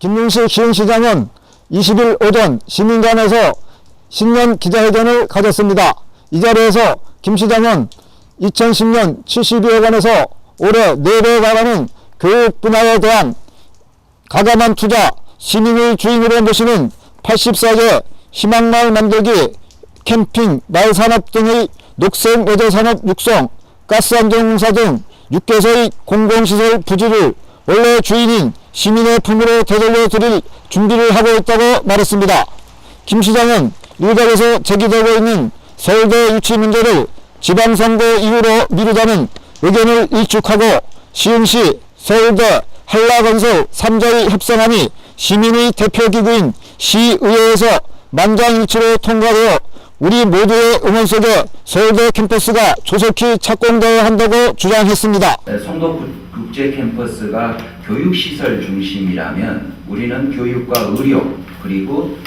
김문식 시흥시장은 20일 오전 시민관에서 신년 기자회견을 가졌습니다. 이 자리에서 김 시장은 2010년 72억 원에서 올해 4배에 달하는 교육 분야에 대한 가감한 투자, 시민을 주인으로 모시는 84개 희망마을 만들기, 캠핑, 마을 산업 등의 녹색 외제 산업 육성, 가스 안전 공사 등 6개소의 공공시설 부지를 원래 주인인 시민의 품으로 되돌려 드릴 준비를 하고 있다고 말했습니다. 김 시장은 일각에서 제기되고 있는 서울대 유치 문제를 지방선거 이후로 미루자는 의견을 일축하고 시흥시, 서울대, 한라건설 3자의 협상안이 시민의 대표기구인 시의회에서 만장일치로 통과되어 우리 모두의 응원 속에 서울대 캠퍼스가 조속히 착공되어야 한다고 주장했습니다. 송도 국- 국제 캠퍼스가 교육시설 중심이라면 우리는 교육과 의료 그리고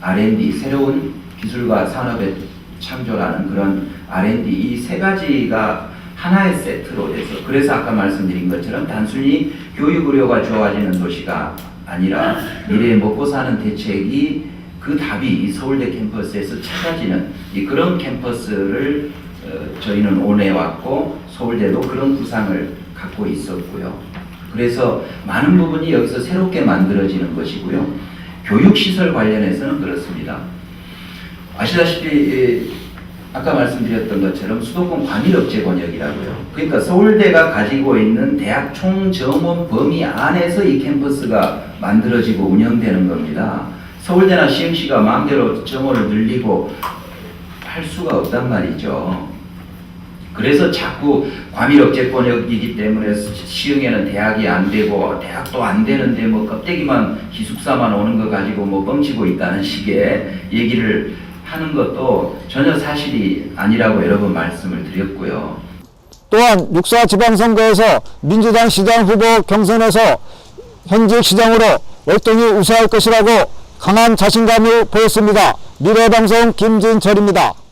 R&D 새로운 기술과 산업에 창조라는 그런 R&D 이 세 가지가 하나의 세트로 돼서 그래서 아까 말씀드린 것처럼 단순히 교육 의료가 좋아지는 도시가 아니라 미래에 먹고 사는 대책이 그 답이 이 서울대 캠퍼스에서 찾아지는 이 그런 캠퍼스를 어, 저희는 원해 왔고 서울대도 그런 구상을 갖고 있었고요. 그래서 많은 부분이 여기서 새롭게 만들어지는 것이고요. 교육시설 관련해서는 그렇습니다. 아시다시피 예, 아까 말씀드렸던 것처럼 수도권 과밀업체 권역이라고요. 그러니까 서울대가 가지고 있는 대학 총정원 범위 안에서 이 캠퍼스가 만들어지고 운영되는 겁니다. 서울대나 시흥시가 마음대로 정원을 늘리고 할 수가 없단 말이죠. 그래서 자꾸 과밀업체 권역이기 때문에 시흥에는 대학이 안 되고 대학도 안 되는데 뭐 껍데기만 기숙사만 오는 거 가지고 뭐 뻥치고 있다는 식의 얘기를 하는 것도 전혀 사실이 아니라고 여러 번 말씀을 드렸고요. 또한 육사 지방선거에서 민주당 시장 후보 경선에서 현직 시장으로 월등히 우세할 것이라고 강한 자신감을 보였습니다. 미래방송 김진철입니다.